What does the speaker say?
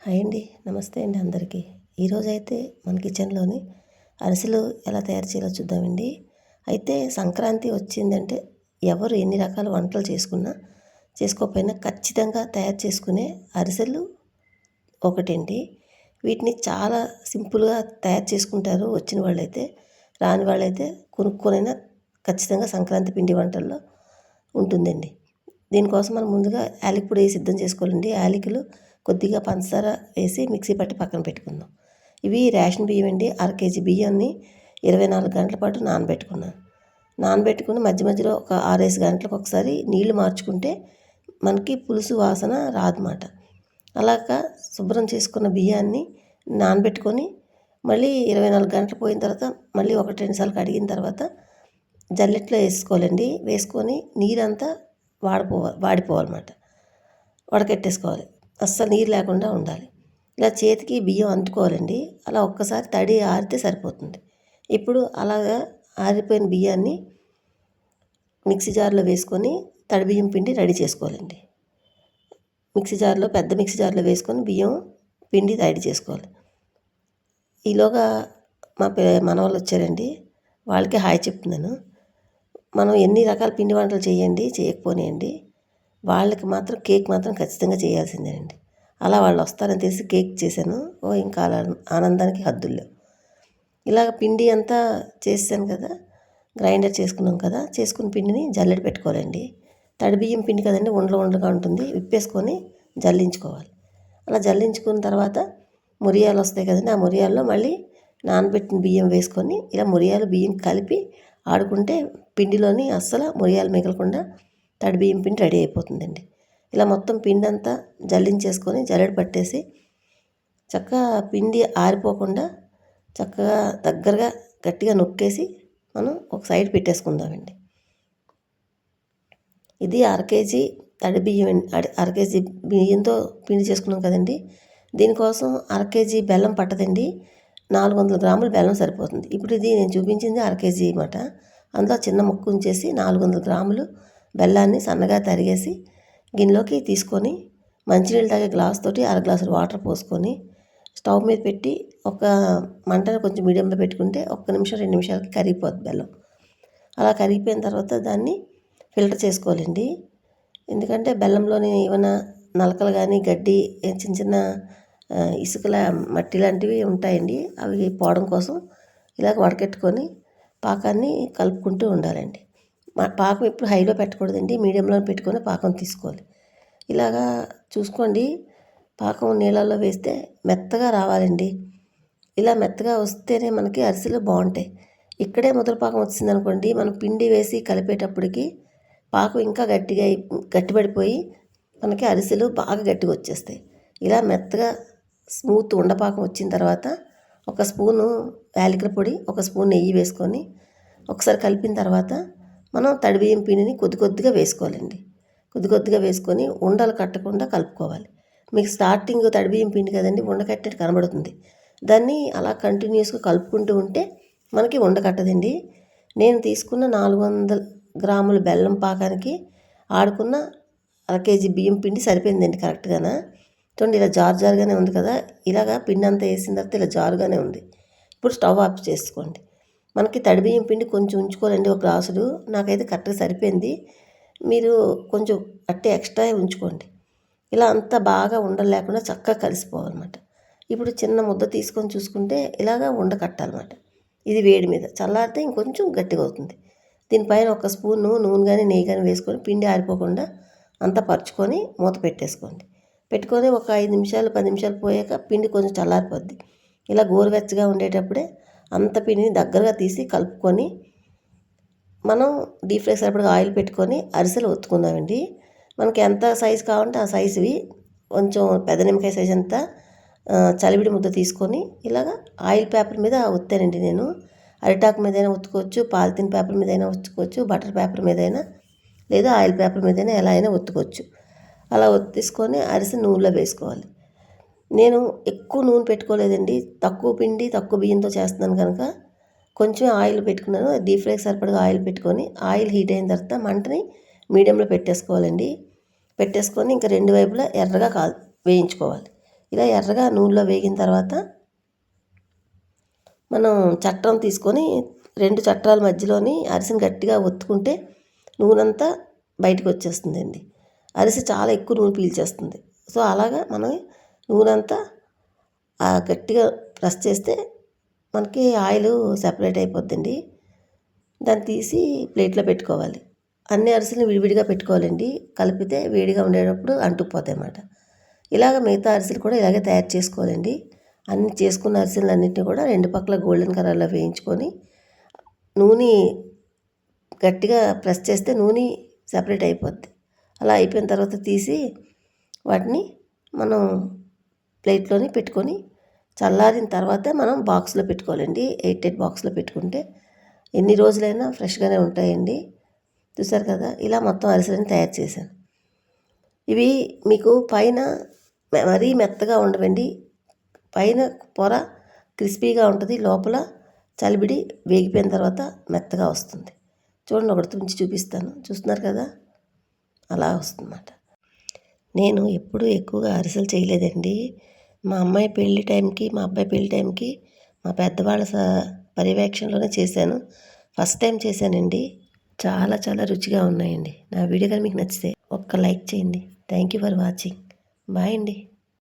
Hi అండి నమస్తే అండి అందరికీ. ఈరోజైతే మన కిచెన్లోని అరిసెలు ఎలా తయారు చేయాలో చూద్దామండి. అయితే సంక్రాంతి వచ్చిందంటే ఎవరు ఎన్ని రకాల వంటలు చేసుకున్నా చేసుకోకపోయినా ఖచ్చితంగా తయారు చేసుకునే అరిసెలు ఒకటండి. వీటిని చాలా సింపుల్గా తయారు చేసుకుంటారు వచ్చిన వాళ్ళైతే రాని వాళ్ళైతే కొనుక్కొనైనా ఖచ్చితంగా సంక్రాంతి పిండి వంటల్లో ఉంటుందండి. దీనికోసం మనం ముందుగా యాలిక్ పొడి సిద్ధం చేసుకోవాలండి. యాలకులు కొద్దిగా పంచదార వేసి మిక్సీ పట్టి పక్కన పెట్టుకుందాం. ఇవి రేషన్ బియ్యం అండి. అర కేజీ బియ్యాన్ని ఇరవై నాలుగు గంటల పాటు నానబెట్టుకున్నాను. నానబెట్టుకుని మధ్య మధ్యలో ఒక ఆరేసి గంటలకు ఒకసారి నీళ్ళు మార్చుకుంటే మనకి పులుసు వాసన రాదన్నమాట. అలాగా శుభ్రం చేసుకున్న బియ్యాన్ని నానబెట్టుకొని మళ్ళీ ఇరవై నాలుగు గంటలు పోయిన తర్వాత మళ్ళీ ఒకటి రెండు సార్లు కడిగిన తర్వాత జల్లెట్లో వేసుకోవాలండి. వేసుకొని నీరంతా వాడిపోవాలి వాడిపోవాలన్నమాట. వడకెట్టేసుకోవాలి. అస్సలు నీరు లేకుండా ఉండాలి. ఇలా చేతికి బియ్యం అంటుకోవాలండి. అలా ఒక్కసారి తడి ఆరితే సరిపోతుంది. ఇప్పుడు అలాగా ఆరిపోయిన బియ్యాన్ని మిక్సీ జార్లో వేసుకొని తడి బియ్యం పిండి రెడీ చేసుకోవాలండి. మిక్సీ జార్లో పెద్ద మిక్సీ జార్లో వేసుకొని బియ్యం పిండి రెడీ చేసుకోవాలి. ఈలోగా మా పి మన వాళ్ళు వచ్చారండి. వాళ్ళకి హాయ్ చెప్తున్నాను. మనం ఎన్ని రకాల పిండి వంటలు చేయండి చేయకపోనియండి. వాళ్ళకి మాత్రం కేక్ మాత్రం ఖచ్చితంగా చేయాల్సిందేనండి. అలా వాళ్ళు వస్తారని తెలిసి కేక్ చేశాను. ఓ ఇంకా అలా ఆనందానికి హద్దుల్లో ఇలాగ పిండి అంతా చేసాను కదా గ్రైండర్ చేసుకున్నాం కదా చేసుకున్న పిండిని జల్లెడ పెట్టుకోవాలండి. తడి బియ్యం పిండి కదండి ఉండలు ఉండలుగా ఉంటుంది. విప్పేసుకొని జల్లించుకోవాలి. అలా జల్లించుకున్న తర్వాత మురియాలు వస్తాయి కదండి ఆ మురియాల్లో మళ్ళీ నానబెట్టిన బియ్యం వేసుకొని ఇలా మురియాలు బియ్యం కలిపి ఆడుకుంటే పిండిలోని అస్సలు మురియాలు మిగలకుండా తడి బియ్యం పిండి రెడీ అయిపోతుందండి. ఇలా మొత్తం పిండి అంతా జల్లించేసుకొని జల్లెడ పట్టేసి చక్కగా పిండి ఆరిపోకుండా చక్కగా దగ్గరగా గట్టిగా నొక్కేసి మనం ఒక సైడ్ పెట్టేసుకుందామండి. ఇది అర కేజీ తడి బియ్యం అర కేజీ బియ్యంతో పిండి చేసుకున్నాం కదండి. దీనికోసం అర కేజీ బెల్లం పట్టదండి. నాలుగు వందల గ్రాములు బెల్లం సరిపోతుంది. ఇప్పుడు ఇది నేను చూపించింది అర కేజీ అన్నమాట అందులో చిన్న ముక్క ఉంచేసి నాలుగు వందల గ్రాములు బెల్లాన్ని సన్నగా తరిగేసి గిన్నెలోకి తీసుకొని మంచినీళ్ళు తాగే గ్లాస్ తోటి అర గ్లాసులు వాటర్ పోసుకొని స్టవ్ మీద పెట్టి ఒక మంటను కొంచెం మీడియంలో పెట్టుకుంటే ఒక్క నిమిషం రెండు నిమిషాలకి కరిగిపోద్ది బెల్లం. అలా కరిగిపోయిన తర్వాత దాన్ని ఫిల్టర్ చేసుకోవాలండి. ఎందుకంటే బెల్లంలోని ఏమైనా నలకలు కానీ గడ్డి చిన్న చిన్న ఇసుకల మట్టి లాంటివి ఉంటాయండి. అవి పోవడం కోసం ఇలాగ వడకెట్టుకొని పాకాన్ని కలుపుకుంటూ ఉండాలండి. పాకం ఎప్పుడు హైలో పెట్టకూడదండి. మీడియంలో పెట్టుకొని పాకం తీసుకోవాలి. ఇలాగా చూసుకోండి. పాకం నీళ్ళల్లో వేస్తే మెత్తగా రావాలండి. ఇలా మెత్తగా వస్తేనే మనకి అరిసెలు బాగుంటాయి. ఇక్కడే ముద్ర పాకం వచ్చింది అనుకోండి మనం పిండి వేసి కలిపేటప్పటికి పాకం ఇంకా గట్టిగా గట్టిపడిపోయి మనకి అరిసెలు బాగా గట్టిగా వచ్చేస్తాయి. ఇలా మెత్తగా స్మూత్ ఉండపాకం వచ్చిన తర్వాత ఒక స్పూను యాలకుల పొడి ఒక స్పూన్ నెయ్యి వేసుకొని ఒకసారి కలిపిన తర్వాత మనం తడి బియ్యం పిండిని కొద్ది కొద్దిగా వేసుకోవాలండి. కొద్ది కొద్దిగా వేసుకొని ఉండలు కట్టకుండా కలుపుకోవాలి. మీకు స్టార్టింగ్ తడి బియ్యం పిండి కదండి ఉండ కట్టేది కనబడుతుంది. దాన్ని అలా కంటిన్యూస్గా కలుపుకుంటూ ఉంటే మనకి ఉండ కట్టదండి. నేను తీసుకున్న నాలుగు వందల గ్రాముల బెల్లం పాకానికి ఆడుకున్న అర కేజీ బియ్యం పిండి సరిపోయిందండి కరెక్ట్గానా? చూడండి ఇలా జారు జారుగానే ఉంది కదా? ఇలాగా పిండి అంతా వేసిన తర్వాత ఇలా జారుగానే ఉంది. ఇప్పుడు స్టవ్ ఆఫ్ చేసుకోండి. మనకి తడి బియ్యం పిండి కొంచెం ఉంచుకోవాలండి ఒక గ్లాసులు నాకైతే కరెక్ట్గా సరిపోయింది. మీరు కొంచెం అట్టే ఎక్స్ట్రా ఉంచుకోండి. ఇలా అంతా బాగా ఉండలు లేకుండా చక్కగా కలిసిపోవాలన్నమాట. ఇప్పుడు చిన్న ముద్ద తీసుకొని చూసుకుంటే ఇలాగా ఉండ కట్టాలన్నమాట. ఇది వేడి మీద. చల్లారితే ఇంకొంచెం గట్టిగా అవుతుంది. దీనిపైన ఒక స్పూన్ నూనె కానీ నెయ్యి కానీ వేసుకొని పిండి ఆరిపోకుండా అంతా పరుచుకొని మూత పెట్టేసుకోండి. పెట్టుకొని ఒక ఐదు నిమిషాలు పది నిమిషాలు పోయాక పిండి కొంచెం చల్లారిపోద్ది. ఇలా గోరువెచ్చగా ఉండేటప్పుడే అంత పిండిని దగ్గరగా తీసి కలుపుకొని మనం డీప్ ఫ్రై సరిపడగా ఆయిల్ పెట్టుకొని అరిసెలు ఒత్తుకుందామండి. మనకి ఎంత సైజు కావాలంటే ఆ సైజువి కొంచెం పెద్ద నిమ్మకాయ సైజ్ అంతా చలివిడి ముద్ద తీసుకొని ఇలాగ ఆయిల్ పేపర్ మీద ఒత్తానండి నేను. అరిటాకు మీదైనా ఒత్తుకోవచ్చు పాలిథిన్ పేపర్ మీదైనా ఒత్తుకోవచ్చు బటర్ పేపర్ మీదైనా లేదా ఆయిల్ పేపర్ మీదైనా ఎలా అయినా ఒత్తుకోవచ్చు. అలా ఒత్తిసుకొని అరిసె నూనెలో వేసుకోవాలి. నేను ఎక్కువ నూనె పెట్టుకోలేదండి. తక్కువ పిండి తక్కువ బియ్యంతో చేస్తున్నాను కనుక కొంచెం ఆయిల్ పెట్టుకున్నాను. డీప్ ఫ్రైకి సరిపడగా ఆయిల్ పెట్టుకొని ఆయిల్ హీట్ అయిన తర్వాత మంటని మీడియంలో పెట్టేసుకోవాలండి. పెట్టేసుకొని ఇంకా రెండు వైపులా ఎర్రగా కాల్ వేయించుకోవాలి. ఇలా ఎర్రగా నూనెలో వేగిన తర్వాత మనం చట్టం తీసుకొని రెండు చట్రాల మధ్యలోని అరిసిని గట్టిగా ఒత్తుకుంటే నూనెంతా బయటకు వచ్చేస్తుందండి. అరిసె చాలా ఎక్కువ నూనె పీల్చేస్తుంది. సో అలాగా మనం నూనె అంతా గట్టిగా ప్రెస్ చేస్తే మనకి ఆయిల్ సెపరేట్ అయిపోద్దండి. దాన్ని తీసి ప్లేట్లో పెట్టుకోవాలి. అన్ని అరిసెలు విడివిడిగా పెట్టుకోవాలండి. కలిపితే వేడిగా ఉండేటప్పుడు అంటుకుపోతాయి అన్నమాట ఇలాగ మిగతా అరిసెలు కూడా ఇలాగే తయారు చేసుకోవాలండి. అన్ని చేసుకున్న అరిసెలు అన్నింటినీ కూడా రెండు పక్కల గోల్డెన్ కలర్లో వేయించుకొని నూనె గట్టిగా ప్రెస్ చేస్తే నూనె సపరేట్ అయిపోద్ది. అలా అయిపోయిన తర్వాత తీసి వాటిని మనం ప్లేట్లోని పెట్టుకొని చల్లారిన తర్వాత మనం బాక్స్లో పెట్టుకోవాలండి. ఎయిట్ ఎయిట్ బాక్స్లో పెట్టుకుంటే ఎన్ని రోజులైనా ఫ్రెష్గానే ఉంటాయండి. చూసారు కదా ఇలా మొత్తం అరిసెలను తయారు చేశాను. ఇవి మీకు పైన మరీ మెత్తగా ఉండవండి. పైన పొర క్రిస్పీగా ఉంటుంది లోపల చలిబిడి వేగిపోయిన తర్వాత మెత్తగా వస్తుంది. చూడండి ఒకటి తుంచి చూపిస్తాను. చూస్తున్నారు కదా అలా వస్తుందన్నమాట. నేను ఎప్పుడూ ఎక్కువగా అరిసెలు చేయలేదండి. మా అమ్మాయి పెళ్ళి టైంకి మా అబ్బాయి పెళ్ళి టైంకి మా పెద్దవాళ్ళ స పర్యవేక్షణలోనే చేశాను. ఫస్ట్ టైం చేశానండి. చాలా చాలా రుచిగా ఉన్నాయండి. నా వీడియో కానీ మీకు నచ్చితే ఒక్క లైక్ చేయండి. Thank you for watching. Bye అండి.